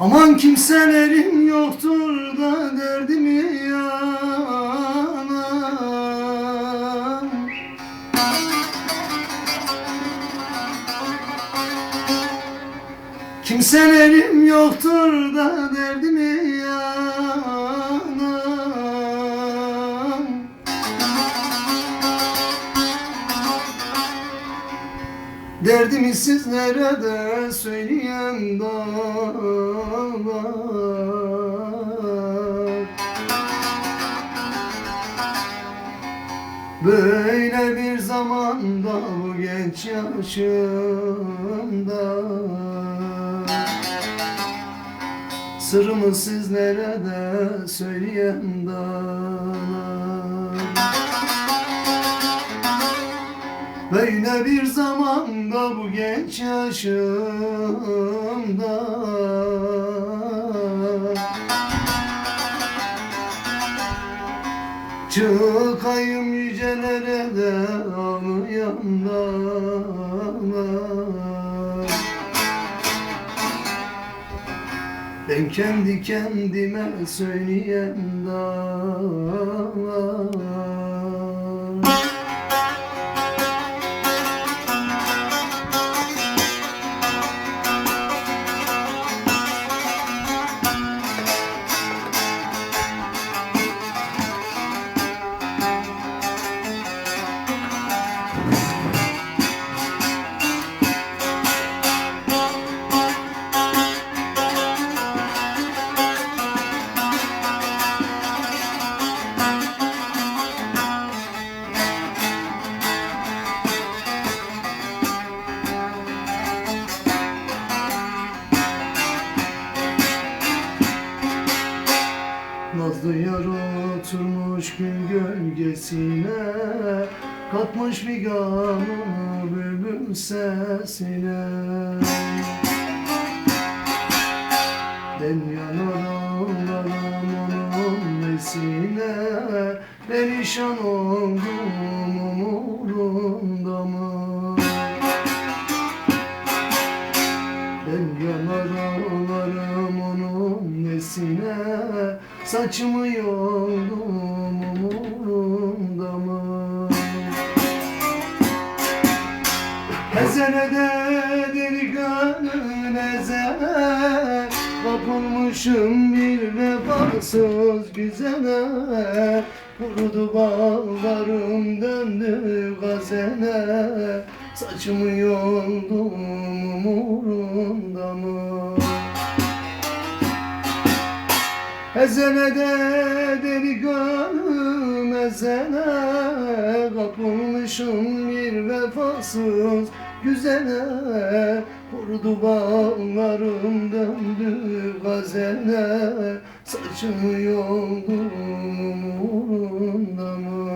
Aman kimselerim yoktur da derdimi yanam Kimselerim yoktur da derdimi yanam Derdimi sizlere de söyleyen dağlar Böyle bir zamanda bu genç yaşımda. Sırrımı sizlere de söyleyen dağlar Böyle bir zamanda bu genç yaşımda. Çıkayım yücelere de ağlayan dağlar Ben kendi kendime söyleyen dağlar yar oturmuş gül gölgesine Katmış figanı bülbül sesine Ben yanar ağlarım onun nesine Perişan oldum umurumda mı? Ben yanar ağlarım onun nesine Saçımı yoldum umurumda mı? Ezene de deli gönül ezene Kapılmışım bir vefasız güzele Kurudu bağlarım döndü gazene Saçımı yoldum umurumda mı? Ezene de deli gönlüm ezene Kapılmışım bir vefasız güzele Kurudu bağlarım döndü gazene Saçımı yoldum umurumda mı?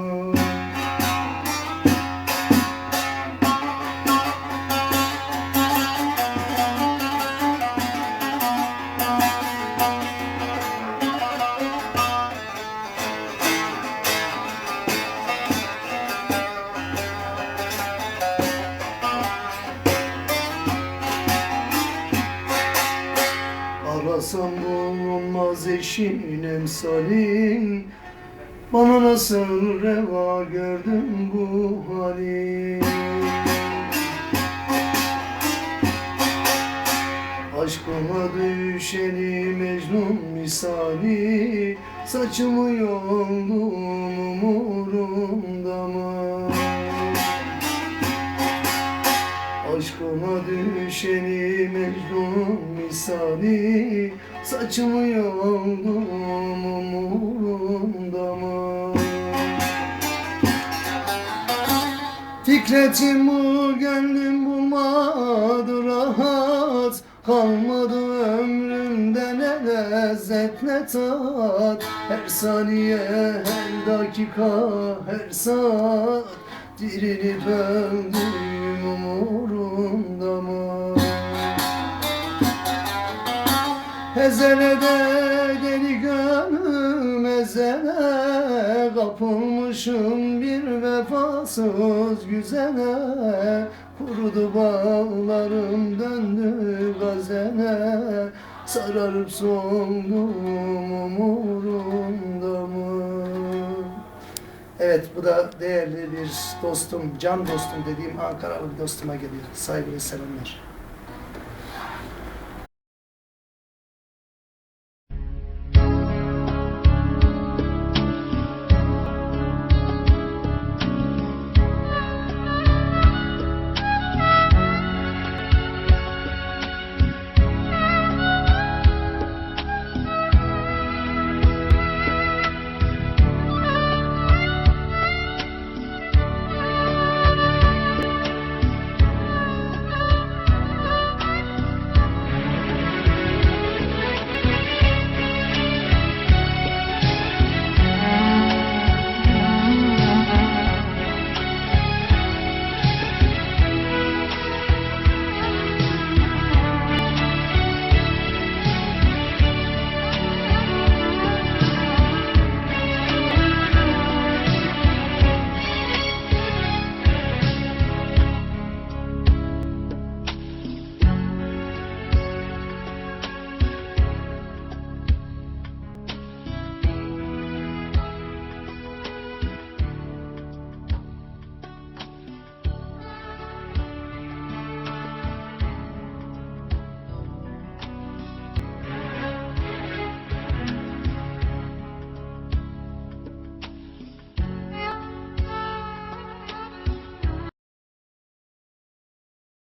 Arasam bulunmaz eşin emsalin Bana nasıl reva gördün bu hali? Aşkıma düşeni Mecnun misali. Saçımı yoldum umurumda mı? Aşkıma düşeni Mecnun misali Saçımı yoldum umurumda mı? Fikretim bu gönlüm bulmadı rahat Kalmadı ömrümde ne lezzet ne tat Her saniye her dakika her saat Dirilip öldüm umurumda mı? Ezele de deli gönlüm ezele Kapılmışım bir vefasız güzele Kurudu bağlarım döndü gazene Sararıp soldum umurumda mı? Evet bu da değerli bir dostum, can dostum dediğim Ankaralı bir dostuma geliyor. Saygılı selamlar.